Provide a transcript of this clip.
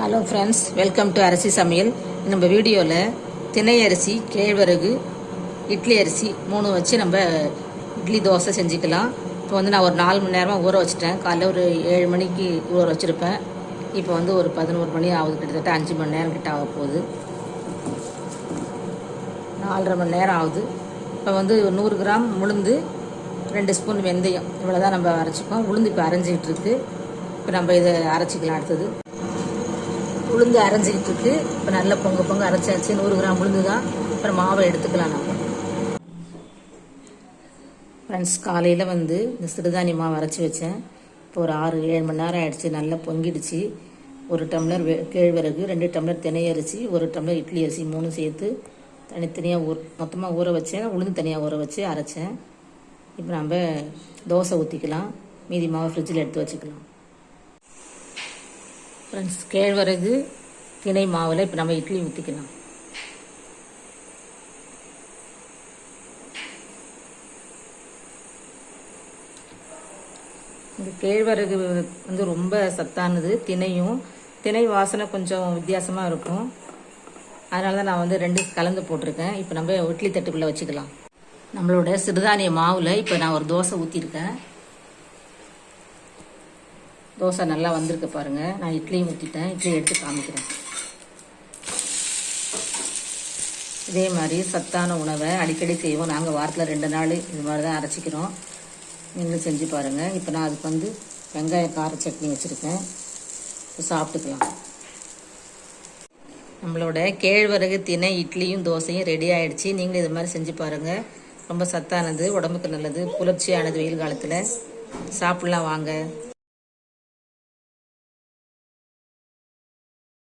Hello friends welcome to அரிசி சமையல் நம்ம வீடியோவில் திணை அரிசி கேழ்வரகு இட்லி அரிசி மூணு வச்சு நம்ம இட்லி தோசை செஞ்சுக்கலாம். இப்போ வந்து நான் ஒரு நாலு மணி நேரமாக ஊற வச்சுட்டேன். காலைல ஒரு ஏழு மணிக்கு ஊற வச்சுருப்பேன். இப்போ வந்து ஒரு பதினோரு மணி ஆகுது. கிட்டத்தட்ட அஞ்சு மணி நேரம் கிட்ட ஆக போகுது. நாலரை மணி நேரம் ஆகுது. இப்போ வந்து நூறு கிராம் உளுந்து ரெண்டு ஸ்பூன் வெந்தயம். இவ்வளோ தான் நம்ம அரைச்சிப்போம். உளுந்து இப்போ அரைஞ்சிக்கிட்டு இருக்கு. இப்போ நம்ம இதை அரைச்சிக்கலாம் அடுத்தது. உளுந்து அரைஞ்சிக்கிட்டு இருக்கு. இப்போ நல்லா பொங்க பொங்க அரைச்சாச்சு. நூறு கிராம் உளுந்து தான். அப்புறம் மாவை எடுத்துக்கலாம் நம்ம. ஃப்ரெண்ட்ஸ் காலையில் வந்து இந்த சிறுதானிய மாவு அரைச்சி வச்சேன். இப்போ ஒரு ஆறு ஏழு மணி நேரம் ஆயிடுச்சு. நல்லா பொங்கிடுச்சு. ஒரு டம்ளர் கேழ்வரகு ரெண்டு டம்ளர் தினை அரிசி ஒரு டம்ளர் இட்லி அரிசி மூணும் சேர்த்து தனித்தனியாக ஊர் மொத்தமாக ஊற வச்சேன். உளுந்து தனியாக ஊற வச்சு அரைச்சேன். இப்போ நம்ம தோசை ஊற்றிக்கலாம் மீதி மாவை ஃப்ரிட்ஜில் எடுத்து வச்சுக்கலாம். ஃப்ரெண்ட்ஸ் கேழ்வரகு திணை மாவில் இப்போ நம்ம இட்லி ஊற்றிக்கலாம் இந்த கேழ்வரகு வந்து ரொம்ப சத்தானது. திணையும் திணை வாசனை கொஞ்சம் வித்தியாசமாக இருக்கும். அதனால தான் நான் வந்து ரெண்டு கலந்து போட்டிருக்கேன். இப்போ நம்ம இட்லி தட்டுக்குள்ளே வச்சுக்கலாம். நம்மளோட சிறுதானிய மாவில் இப்போ நான் ஒரு தோசை ஊற்றிருக்கேன் தோசை நல்லா வந்திருக்கு பாருங்கள் நான் இட்லியும் ஊற்றிட்டேன் இட்லி எடுத்து காமிக்கிறேன். இதே மாதிரி சத்தான உணவை அடிக்கடி செய்வோம். நாங்கள் வாரத்தில் ரெண்டு நாள் இது மாதிரி தான் அரைச்சிக்கிறோம். நீங்களும் செஞ்சு பாருங்கள் இப்போ நான் அதுக்கு வந்து வெங்காய கார சட்னி வச்சுருக்கேன். இப்போ சாப்பிட்டுக்கலாம். நம்மளோட கேழ்வரகு தினை இட்லியும் தோசையும் ரெடி ஆகிடுச்சி நீங்களும் இது மாதிரி செஞ்சு பாருங்கள் ரொம்ப சத்தானது உடம்புக்கு நல்லது குளிர்ச்சியானது வெயில் காலத்தில். சாப்பிட்லாம் வாங்க.